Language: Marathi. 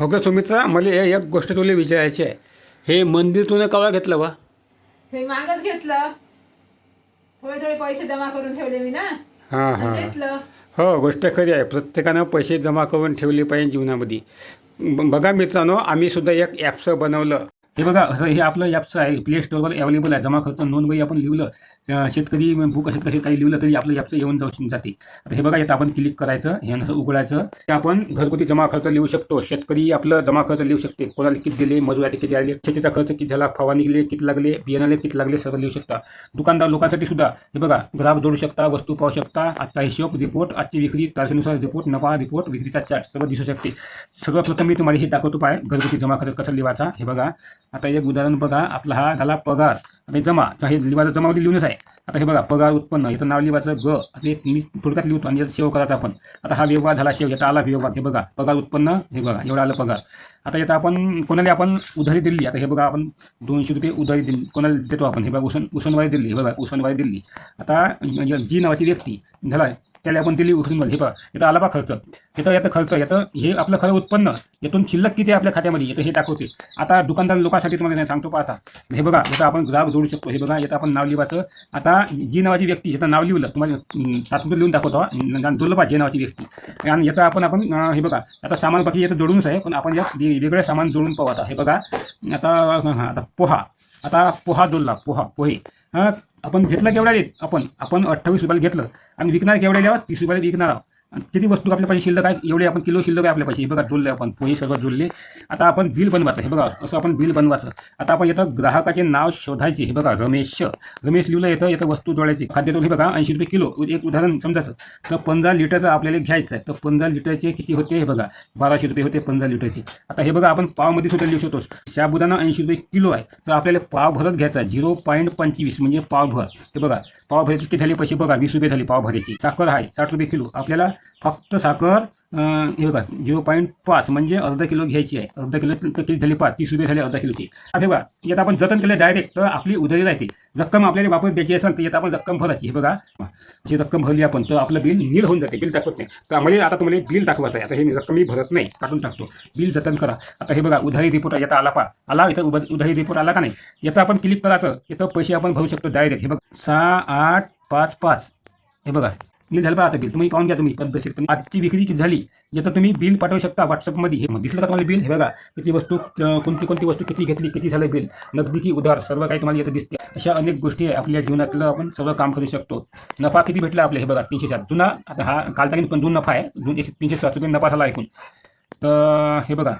हो का सुमित्रा मला एक गोष्ट तुला विचारायची आहे. हे मंदिर तुने कवा घेतलं बा? हे मागच घेतलं. थोडे थोडे पैसे जमा करून ठेवले मी ना. हां हां. घेतलं. हो गोष्ट खरी आहे. प्रत्येकानं पैसे जमा करून ठेवले पाहिजे जीवनामध्ये. ब- बघा मित्रांनो आम्ही सुद्धा एक ॲप्स बनवलं. हे बघा असं हे आपलं ॲप्स आहे प्ले स्टोअरवर अवेलेबल आहे. जमा खर्च नोंदवही आपण लिहिलं. शेतकरी शेतकरी भूक शेतकरी काही लिहिलं तरी आपलं ॲप्स येऊन जाऊ जाते. आता हे बघा यात आपण क्लिक करायचं हे असं उघडायचं. ते आपण घरगुती जमा खर्च लिहू शकतो. शेतकरी आपलं जमा खर्च लिहू शकते. कोणाला किती दिले मजुराचे किती आले शेतीचा खर्च किती झाला फवारणी गेले किती लागले बियाणाले किती लागले सर्व लिहू शकता. दुकानदार लोकांसाठी सुद्धा हे बघा ग्राहक जोडू शकता वस्तू पाहू शकता. आजचा हिशोब रिपोर्ट आजची विक्री तारखेनुसार रिपोर्ट नफा रिपोर्ट विक्रीचा चार्ट सर्व दिसू शकते. सर्वप्रथम मी तुम्हाला हे दाखवतो पाय घरगुती जमा खर्च कसा लिहायचा हे बघा. आता एक उदाहरण बघा आपला हा झाला पगार. आता हे जमा हे लिवायचा जमावली लिहूनच आहे. आता हे बघा पगार उत्पन्न इथं नाव लिवायचं ग. आता मी थोडक्यात लिहितो आणि सेव करायचा आपण. आता हा व्यवहार झाला शेव याचा आला व्यवहार. हे बघा पगार उत्पन्न हे बघा एवढा आलं पगार. आता याचा आपण कोणाला आपण उधारी दिली? आता हे बघा आपण दोनशे रुपये उधारी दिली. कोणाला देतो आपण? हे बघा उसन उसनवारी दिली. हे बघा उसनवारी दिली. आता म्हणजे जी नावाची व्यक्ती झाला त्याला आपण दिली उठून हे पहा इथं आला बा खर्च. इथं येतं खर्च येतं हे आपलं खरं उत्पन्न यातून शिल्लक किती आहे आपल्या खात्यामध्ये येतं हे दाखवते. आता दुकानदार लोकांसाठी तुम्हाला नाही सांगतो पाहता हे बघा याचं आपण ग्राहक जोडू शकतो. हे बघा याचं आपण नाव लिहायचं आता जी नावाची व्यक्ती याचं नाव लिहिलं तुम्हाला तात्पुरतं लिहून दाखवतो दुर्लभा जे नावाची व्यक्ती. आणि याचं आपण आपण हे बघा आता सामान बाकी याचं जोडूनच आहे पण आपण यात वेगळं सामान जोडून पाहू आता. हे बघा आता हां आता पोहा. आता पोहा जोडला पोहा पोहे. हां आपण घेतलं केवढ्या देत आपण आपण अठ्ठावीस रुपयाला घेतलं. आणि विकणार केवढ्या द्यावा तीस रुपयाला विकणार आहोत. किती वस्तू आपल्या पाहिजे शिल्लक आहे? एवढे आपण किलो शिल्लक आहे आपल्या पाहिजे हे बघा जोडले आपण. पोहे सगळं जुळले आता आपण बिल बनवायचं. हे बघा असं आपण बिल बनवायचं. आता आपण येतं ग्राहकाचे नाव शोधायचे. हे बघा रमेश रमेश लिहिलं येतं येतं वस्तू जोडायची. खाद्यतेल हे बघा ऐंशी रुपये किलो. एक उदाहरण समजायचं. तर पंधरा लिटरचं आपल्याला घ्यायचं आहे. तर पंधरा लिटरचे किती होते? हे बघा बाराशे रुपये होते पंधरा लिटरचे. आता हे बघा आपण पावमध्ये सुद्धा लिहू शकतो. शाबुदाना ऐंशी रुपये किलो आहे. तर आपल्याला पाव भरत घ्यायचा आहे. झिरो पॉईंट पंचवीस म्हणजे पाव भर हे बघा पाव किती झाले पैसे बघा वीस रुपये झाले पाव भरायची साखर आहे साठ रुपये किलो. आपल्याला फक्त साखर हे बघा झिरो पॉईंट पाच म्हणजे अर्धा किलो घ्यायची आहे. अर्धा किलो किती झाली? पाच. तीस रुपये झाले अर्धा किलोची. आता हे बघा यात आपण जतन केलं डायरेक्ट तर आपली उधारी राहते. रक्कम आपल्याला वापर द्यायची असेल तर यात आपण रक्कम भरायची. हे बघा जी रक्कम भरली आपण तर आपलं बिल नील होऊन जाते. बिल दाखवत नाही. तर आम्हाला आता तुम्हाला बिल दाखवायचं आहे. आता हे रक्कम मी भरत नाही काढून टाकतो. बिल जतन करा. आता हे बघा उधारी रिपोर्ट याचा आला पा आला इथं उधारी रिपोर्ट आला का नाही? याचं आपण क्लिक करायचं इथं पैसे आपण भरू शकतो डायरेक्ट हे बघा सहा आठ पाच पाच. हे बघा बिल झालं पाहा आता बिल. तुम्ही पाहून घ्या तुम्ही. पद्धतशीरपणे आजची विक्री किती झाली याचं तुम्ही बिल पाठवू शकता व्हॉट्सअपमध्ये हे दिसलं का तुम्हाला बिल हे बघा किती वस्तू कोणती कोणती वस्तू किती घेतली किती झालं बिल. नगदी की उधार सर्व काही तुम्हाला येतं दिसते. अशा अनेक गोष्टी आहे आपल्या जीवनातलं आपण सर्व काम करू शकतो. नफा किती भेटला आपल्या हे बघा तीनशे सात जुना आता हा कालचा पण दोन नफा आहे. जून एकशे तीनशे सात रुपये नफा झाला ऐकून तर हे बघा.